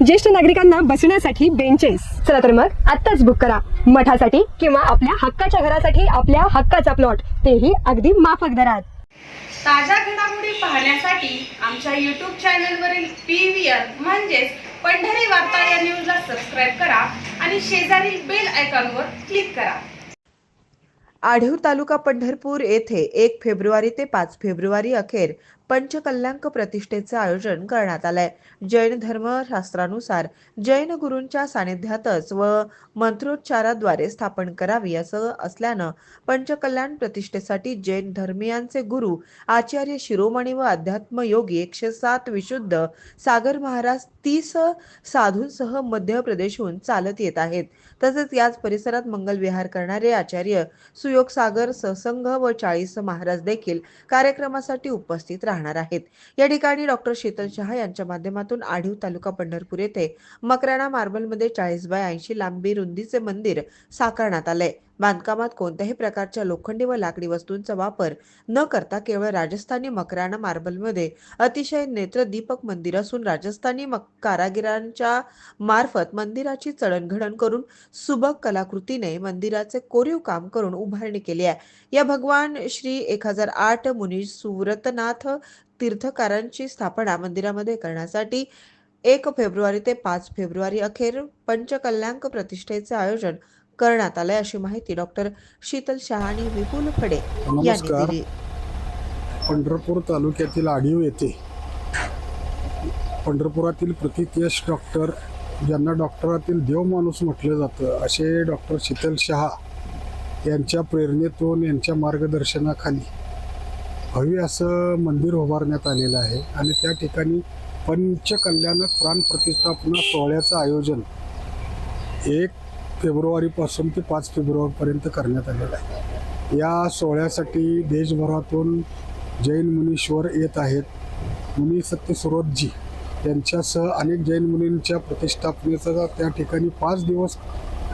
ज्येष्ठ नागरिकांना बसण्यासाठी बेंचेस चला तर मग आत्ताच बुक करा. मठासाठी किंवा आपल्या हक्काच्या घरासाठी आपल्या हक्काचा प्लॉट तेही अगदी माफक दरात. ताज्या घडामोडी पाहण्यासाठी आमच्या यूट्यूब चॅनलवरील पी व्ही आर म्हणजेच पंढरी वार्ता या न्यूजला सबस्क्राईब करा आणि शेजारील बेल आयकॉनवर क्लिक करा. आढेव तालुका पंढरपूर येथे एक फेब्रुवारी ते पाच फेब्रुवारी अखेर पंचकल्याणक प्रतिष्ठेचे आयोजन करण्यात आलंय. जैन धर्मशास्त्रानुसार जैन गुरूंच्या सानिध्यातच व मंत्रोच्चाराद्वारे स्थापन करावी असं असल्यानं पंचकल्याण प्रतिष्ठेसाठी जैन धर्मियांचे गुरु आचार्य शिरोमणी व अध्यात्म योगी एकशे सात विशुद्ध सागर महाराज तीस साधूंसह मध्य प्रदेशहून चालत येत आहेत. तसेच याच परिसरात मंगल विहार करणारे आचार्य सुयोग सागर ससंघ व चाळीस महाराज देखील कार्यक्रमासाठी उपस्थित राहणार आहेत. या ठिकाणी डॉक्टर शीतल शहा यांच्या माध्यमातून आढीव तालुका पंढरपूर येथे मकराणा मार्बलमध्ये चाळीस बाय ऐंशी लांबी रुंदीचे मंदिर साकारण्यात आले बांधकामात कोणत्याही प्रकारच्या लोखंडी व लाकडी वस्तूंचा वापर न करता केवळ राजस्थानी मकराना मार्बलमध्ये अतिशय नेत्रदीपक मंदिर असून राजस्थानी मक कारागिरांच्या मार्फत मंदिराची चढणघडण करून सुबक कलाकृतीने मंदिराचे कोरीव काम करून उभारणी केली आहे. या भगवान श्री एक हजार आठ मुनी सुव्रतनाथ तीर्थकारांची स्थापना मंदिरामध्ये करण्यासाठी एक फेब्रुवारी ते पाच फेब्रुवारी अखेर पंचकल्याणक प्रतिष्ठेचे आयोजन करण्यात आले अशी माहिती डॉक्टर शीतल शहा आणि विपुल फडे यांनी. दिली पंढरपूर तालुक्यातील आढीव येथे पंढरपुरातील प्रतिकेश डॉक्टर ज्यांना डॉक्टरातील देव माणूस म्हटलं जातं असे डॉक्टर शीतल शहा यांच्या प्रेरणेतून यांच्या मार्गदर्शनाखाली भव्य असं मंदिर उभारण्यात आलेलं आहे आणि त्या ठिकाणी पंचकल्याणक प्राण प्रतिष्ठापना सोहळ्याचं आयोजन एक फेब्रुवारीपासून ते पाच फेब्रुवारीपर्यंत करण्यात आलेलं आहे. या सोहळ्यासाठी देशभरातून जैन मुनीश्वर येत आहेत. मुनी सत्यस्वरोतजी यांच्यासह अनेक जैन मुनींच्या प्रतिष्ठापनेचा त्या ठिकाणी पाच दिवस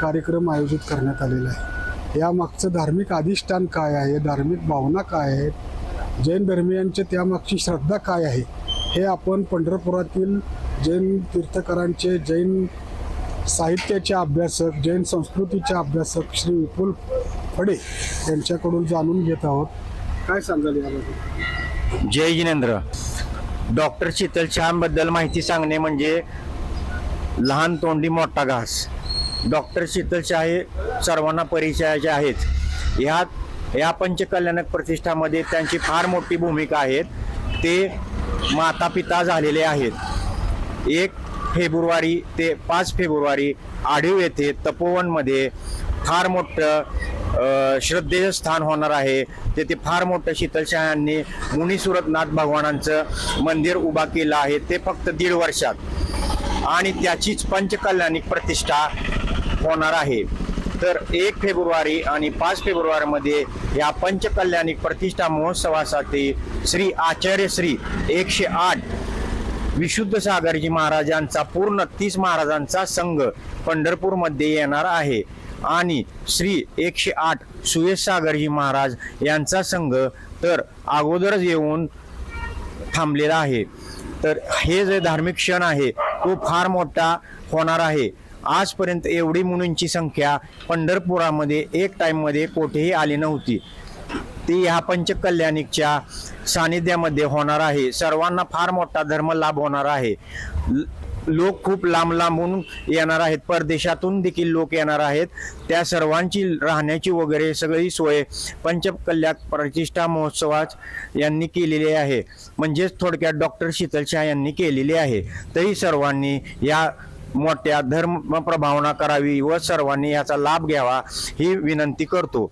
कार्यक्रम आयोजित करण्यात आलेला आहे. यामागचं धार्मिक अधिष्ठान काय आहे? धार्मिक भावना काय आहेत? जैन धर्मियांच्या त्यामागची श्रद्धा काय आहे? हे आपण पंढरपुरातील जैन तीर्थकरांचे जैन साहित्याचे अभ्यासक जैन संस्कृतीचे अभ्यासक श्री विपुल फडे यांच्याकडून जाणून घेत आहोत. काय सांगाल याबद्दल? जय जिनेंद्र. डॉक्टर शीतल शहाबद्दल माहिती सांगणे म्हणजे लहान तोंडी मोठा घास. डॉक्टर शीतल शाह हे सर्वांना परिचयाचे आहेत. ह्यात या पंचकल्याणक प्रतिष्ठामध्ये त्यांची फार मोठी भूमिका आहे ते माता पिता झालेले आहेत. एक फेब्रुवारी ते पाच फेब्रुवारी आढीव येथे तपोवनमध्ये फार मोठं श्रद्धेय श्रद्धेचं स्थान होणार आहे. तेथे फार मोठं शीतलशहांनी मुनीसुरतनाथ भगवानांचं मंदिर उभा केलं आहे. ते फक्त दीड वर्षात. आणि त्याचीच पंचकल्याणिक प्रतिष्ठा होणार आहे. तर एक फेब्रुवारी आणि पाच फेब्रुवारीमध्ये या पंचकल्याणिक प्रतिष्ठा महोत्सवासाठी श्री आचार्य श्री एकशे आठ विशुद्ध सागरजी महाराजांचा पूर्ण तीस महाराजांचा संघ पंढरपूरमध्ये येणार आहे. आणि श्री एकशे आठ सुयश सागरजी महाराज यांचा संघ तर अगोदरच येऊन थांबलेला आहे. तर हे जे धार्मिक क्षण आहे तो फार मोठा होणार आहे. आजपर्यंत एवढी मुलींची संख्या पंढरपुरामध्ये एक टाईममध्ये कोठेही आली नव्हती. ती ह्या पंचकल्याणिकच्या सानिध्यामध्ये होणार आहे. सर्वांना फार मोठा धर्म लाभ होणार आहे. ल- लोक खूप लांब लांबून येणार आहेत. परदेशातून देखील लोक येणार आहेत. त्या सर्वांची राहण्याची वगैरे सगळी सोय पंचकल्याण प्रतिष्ठा महोत्सवात यांनी केलेली आहे. म्हणजेच थोडक्यात डॉक्टर शीतल शाह यांनी केलेली आहे. तरी सर्वांनी या मोठ्या धर्म प्रभावना करावी व सर्वांनी याचा लाभ घ्यावा ही विनंती करतो.